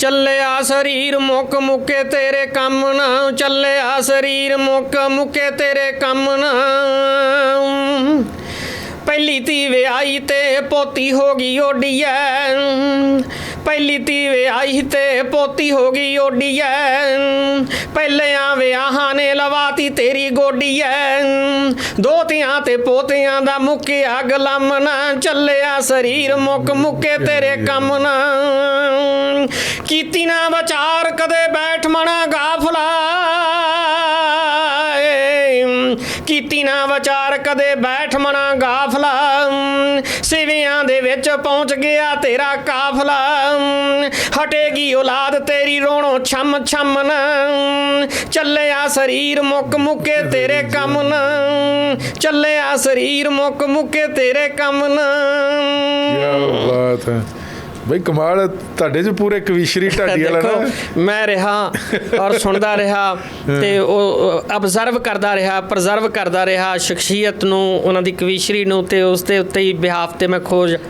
ਚੱਲਿਆ ਸਰੀਰ ਮੁੱਕ ਮੁੱਕੇ ਤੇਰੇ ਕੰਮ ਨਾ ਚੱਲਿਆ ਸਰੀਰ ਮੁੱਕ ਮੁੱਕੇ ਤੇਰੇ ਕੰਮ ਨਾ ਪਹਿਲੀ ਤੀ ਵਿਆਹੀ ਤੇ ਪੋਤੀ ਹੋ ਗਈ ਓਡੀਐ ਪਹਿਲੀ ਤੀ ਵਿਆਹੀ ਤੇ ਪੋਤੀ ਹੋ ਗਈ ਓਡੀਐ ਪਹਿਲਿਆਂ ਵਿਆਹਾਂ ਨੇ ਲਵਾਤੀ ਤੇਰੀ ਗੋਡੀਐ ਦੋਤਿਆਂ ਤੇ ਪੋਤਿਆਂ ਦਾ ਮੁੱਕਿਆ ਗਲਮ ਨਾ, ਚੱਲਿਆ ਸਰੀਰ ਮੁੱਕ ਮੁੱਕੇ ਤੇਰੇ ਕੰਮ ਨਾ ਕੀਤੀ ਨਾ ਵਿਚਾਰ, ਕਦੇ ਬੈਠ ਮਣਾ ਗਾਫਲਾ। ਕੀਤੀ ਨਾ ਵਿਚਾਰ, ਕਦੇ ਬੈਠ ਮਣਾ ਗਾਫਲਾ। ਸਿਵਿਆਂ ਦੇ ਵਿੱਚ ਪਹੁੰਚ ਗਿਆ ਤੇਰਾ ਕਾਫਲਾ। ਹਟੇਗੀ ਔਲਾਦ ਤੇਰੀ ਰੋਣੋ ਛਮ ਛਮ ਨਾ ਚੱਲਿਆ ਸਰੀਰ ਮੁੱਕ ਮੁੱਕੇ ਤੇਰੇ ਕੰਮ ਨਾ ਚੱਲਿਆ ਸਰੀਰ ਮੁੱਕ ਮੁੱਕੇ ਤੇਰੇ ਕੰਮ ਨਾ ਕੀ ਬਾਤ ਹੈ। ਬਈ ਕਮਾਲ ਤੁਹਾਡੇ ਚ ਪੂਰੇ ਕਵੀਸ਼ਰੀ ਢਾਡੀ ਵਾਲਾ ਨਾ। ਮੈਂ ਰਿਹਾ ਔਰ ਸੁਣਦਾ ਰਿਹਾ ਤੇ ਉਹ ਅਬਜ਼ਰਵ ਕਰਦਾ ਰਿਹਾ ਪ੍ਰਜ਼ਰਵ ਕਰਦਾ ਰਿਹਾ ਸ਼ਖਸੀਅਤ ਨੂੰ ਉਹਨਾਂ ਦੀ ਕਵੀਸ਼ਰੀ ਨੂੰ ਤੇ ਉਸ ਦੇ ਉੱਤੇ ਹੀ ਬਿਹਾਫ ਤੇ ਮੈਂ ਖੋਜ